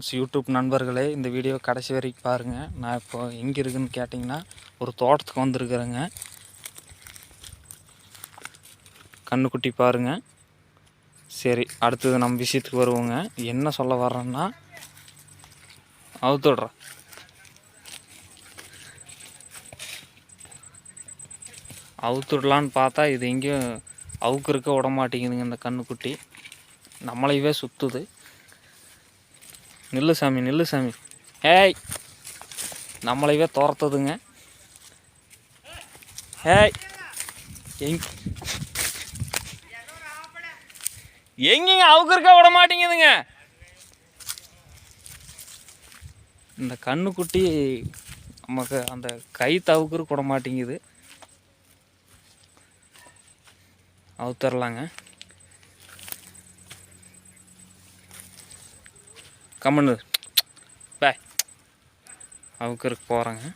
Friends YouTube நண்பர்களே இந்த video கடைசி வரைக்கும் பாருங்கள் நான் இப்போ எங்கே இருக்குதுன்னு கேட்டிங்கன்னா ஒரு தோட்டத்துக்கு வந்திருக்கிறேங்க. கண்ணுக்குட்டி பாருங்கள் சரி அடுத்தது நம்ம விஷயத்துக்கு வருவோங்க. என்ன சொல்ல வர்றேன்னா அவுத்துடுற அவுத்துடலான்னு பார்த்தா இது எங்கேயும் அவுக்கு இருக்க விட மாட்டேங்குதுங்க இந்த கண்ணுக்குட்டி. நம்மளையவே சுற்றுது நில்லு சாமி நில்லு சாமி. ஏய் நம்மளையவே துரத்துதுங்க. ஏய் எங் எங்கேங்க? அவுக்கு இருக்க விட மாட்டேங்குதுங்க. இந்த கண்ணுக்குட்டி நமக்கு அந்த கை தவுக்கிற விட மாட்டேங்குது. அவுத்தரலாங்க. கம்மனு பே அவுக்கருக்கு போகிறேங்க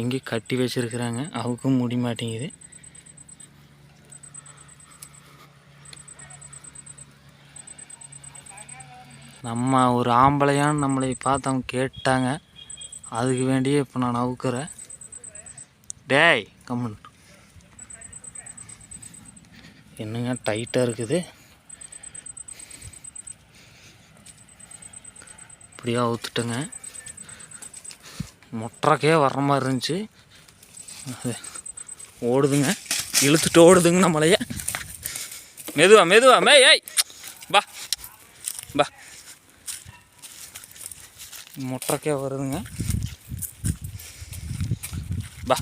எங்கே கட்டி வச்சிருக்கிறாங்க. அவுக்கும் முடி மாட்டேங்குது. நம்ம ஒரு ஆம்பளையான்னு நம்மளை பார்த்து அவங்க கேட்டாங்க. அதுக்கு வேண்டியே இப்போ நான் அவுக்கிறேன். டேய் கம்மன். என்னங்க டைட்டாக இருக்குது. இப்படியே அவுத்துட்டேங்க மொட்டக்கே வர்ற மாதிரி இருந்துச்சு. அது ஓடுதுங்க. இழுத்துட்டு ஓடுதுங்க நம்மளைய மெதுவா மெதுவா மே ஏய் பா பா மொட்டக்கே வருதுங்க. பா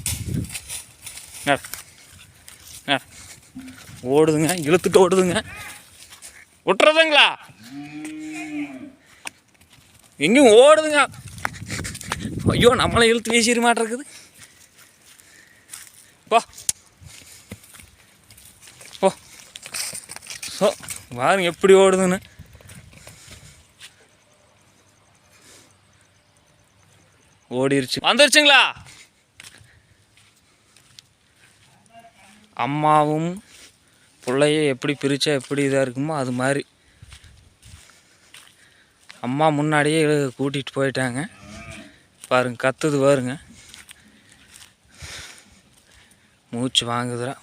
ஓடுதுங்க இழுத்துட்டு ஓடுதுங்க. விட்டுறதுங்களா? எங்கேயும் ஓடுதுங்க. ஐயோ நம்மளை இழுத்து வீசிட மாட்டிருக்குது. போ. போ. ஸோ பாருங்க எப்படி ஓடுதுன்னு. ஓடிருச்சு. வந்துருச்சுங்களா? அம்மாவும் பிள்ளைய எப்படி பிரித்தா எப்படி இதாக இருக்குமோ அது மாதிரி. அம்மா முன்னாடியே கூட்டிகிட்டு போயிட்டாங்க. பாருங்க கத்துது பாருங்க. மூச்சு வாங்குதுடா.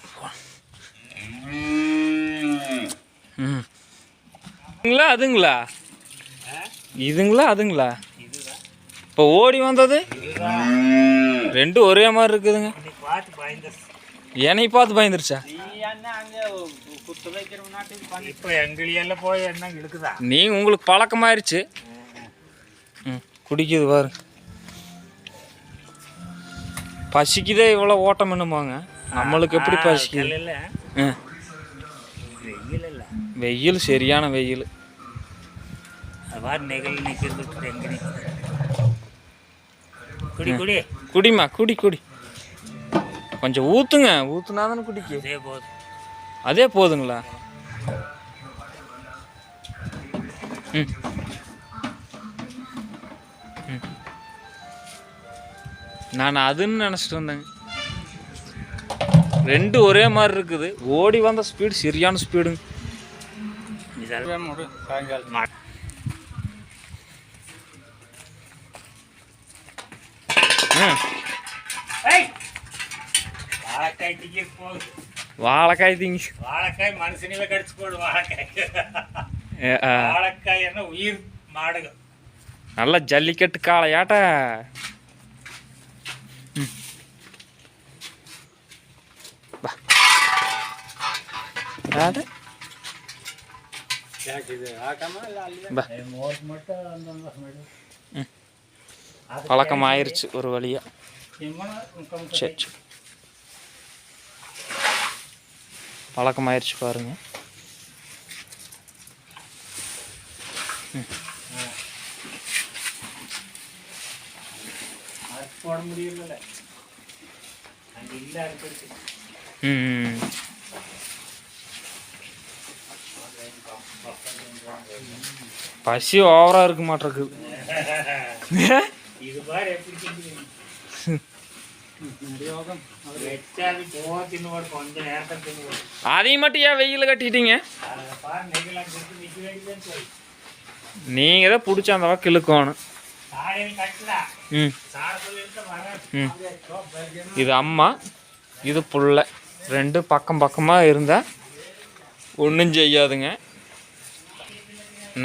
ம். இதுங்களா அதுங்களா? இதுங்களா அதுங்களா? இப்போ ஓடி வந்தது? ரெண்டும் ஒரே மாதிரி இருக்குதுங்க. என்னை பார்த்து பயந்துருச்சா? இப்போ எங்களெல்லாம் போய் என்ன இழுக்குதா? நீ உங்களுக்கு பழக்கமாயிருச்சு. குடிக்குது பாரு. பசிக்குதே இவ்வளோ ஓட்டம் என்னமாங்க நம்மளுக்கு எப்படி பசிக்குது? வெயில் இல்லை வெயில் சரியான வெயில். குடிமா குடி குடி. கொஞ்சம் ஊற்றுங்க ஊற்றுனா தானே குடிக்கு அதே போதுங்களா? ம். நான் அதுன்னு நினச்சிட்டு வந்தேங்க. ரெண்டு ஒரே மாதிரி இருக்குது. ஓடி வந்த ஸ்பீடு சரியான ஸ்பீடுங்க ம் வாழைக்காய் திங்க வாழைக்காய் மனுஷனில கடிச்சு போடு வாழைக்காய். வாழைக்காய் என்ன உயிர் மாடுங்க நல்ல ஜல்லிக்கட்டு காளையாட்ட. ம். பா. அட, பா. மோர் மட்டும் அந்த பழக்கம் ஆயிருச்சு ஒரு வழியா. சரி சரி. பழக்கம் ஆயிருச்சு பாருங்க. போட முடியல ம். பசி ஓவரா இருக்க மாட்டிருக்குது இது மாதிரி எப்படி அதையும் மட்டும் ஏன் வெயில் கட்டிட்டீங்க? நீங்கள் தான் பிடிச்ச அந்த பக்கம் இழுக்கணும். ம் ம் இது அம்மா இது புள்ள. ரெண்டு பக்கம் பக்கமாக இருந்தால் ஒன்றும் செய்யாதுங்க.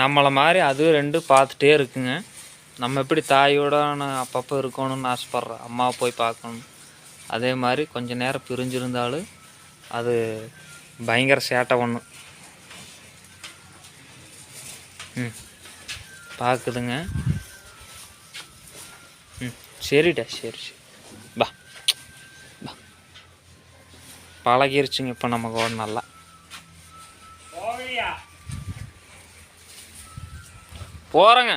நம்மளை மாதிரி அது ரெண்டு பார்த்துட்டே இருக்குங்க. நம்ம எப்படி தாயோட நான் அப்பப்போ இருக்கணும்னு ஆசைப்பட்றேன் அம்மாவை போய் பார்க்கணும். அதே மாதிரி கொஞ்ச நேரம் பிரிஞ்சிருந்தாலும் அது பயங்கர சேட்டை பண்ணும் ம். பார்க்குதுங்க. ம். சரிடா சரி சரி. பா. பா. பழகிருச்சுங்க இப்போ நம்ம கூட நல்லா. போகிறேங்க